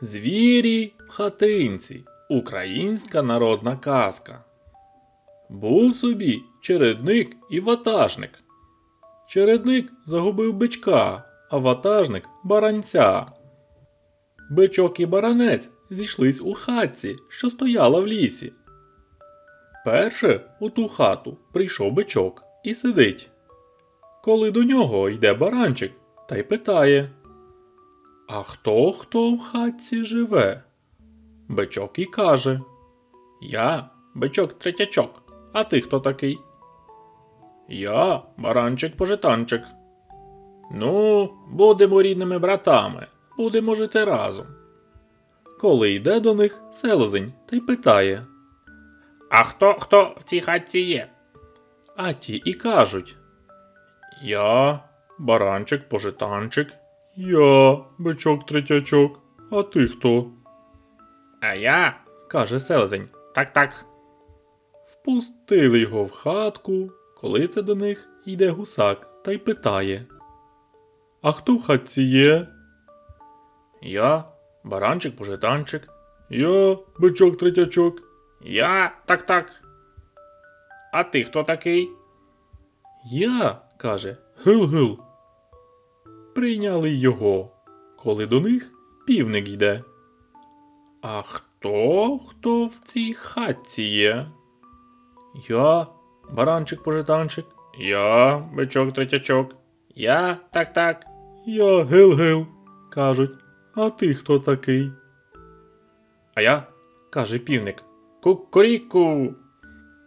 Звірі в хатинці. Українська народна казка. Був собі чередник і ватажник. Чередник загубив бичка, а ватажник баранця. Бичок і баранець зійшлись у хатці, що стояла в лісі. Перше у ту хату прийшов бичок і сидить. Коли до нього йде баранчик та й питає: А хто хто в хатці живе? Бичок і каже: Я, бичок третячок, а ти хто такий? Я, баранчик пожитанчик. Ну, будемо рідними братами, будемо жити разом. Коли йде до них селезень та й питає: А хто хто в цій хатці є? А ті і кажуть: Я, баранчик пожитанчик, я, бичок третячок, а ти хто? А я, каже селезень, так так. Впустили його в хатку, коли це до них йде гусак та й питає. А хто в хатці є? Я, баранчик пожитанчик. Я, бичок третячок. Я, так так. А ти хто такий? Я, каже, гил-гил. Прийняли його, коли до них півник йде. А хто хто в цій хатці є? Я, баранчик пожитанчик. Я, бичок третячок. Я, так так. Я гил-гил, кажуть. А ти хто такий? А я, каже півник. Кукуріку.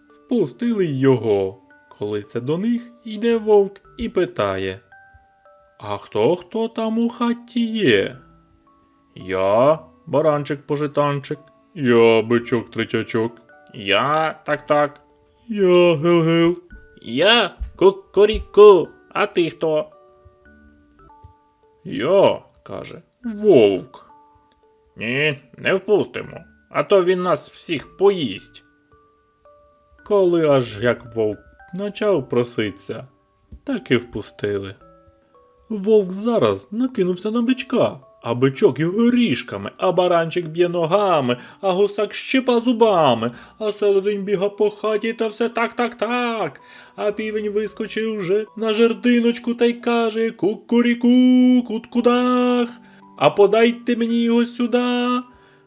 Впустили його, коли це до них йде вовк і питає. А хто хто там у хаті є? Я, баранчик пожитанчик. Я, бичок третячок. Я, так так. Я, гил-гил. Я, кукуріку. А ти хто? Я, каже, вовк. Ні, не впустимо, а то він нас всіх поїсть. Коли аж як вовк почав проситься, так і впустили. Вовк зараз накинувся на бичка, а бичок його ріжками, а баранчик б'є ногами, а гусак щипа зубами, а селезень біга по хаті та все так, так, так. А півень вискочив вже на жердиночку та й каже Кукуріку, куткудах, а подайте мені його сюди.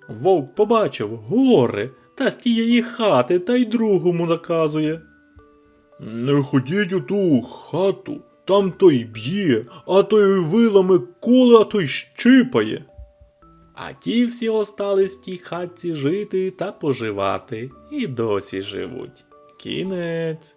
Вовк побачив гори та з тієї хати та й другому наказує. Не ходіть у ту хату, там той б'є, а той вилами коле, а той щипає. А ті всі остались в тій хатці жити та поживати, і досі живуть. Кінець.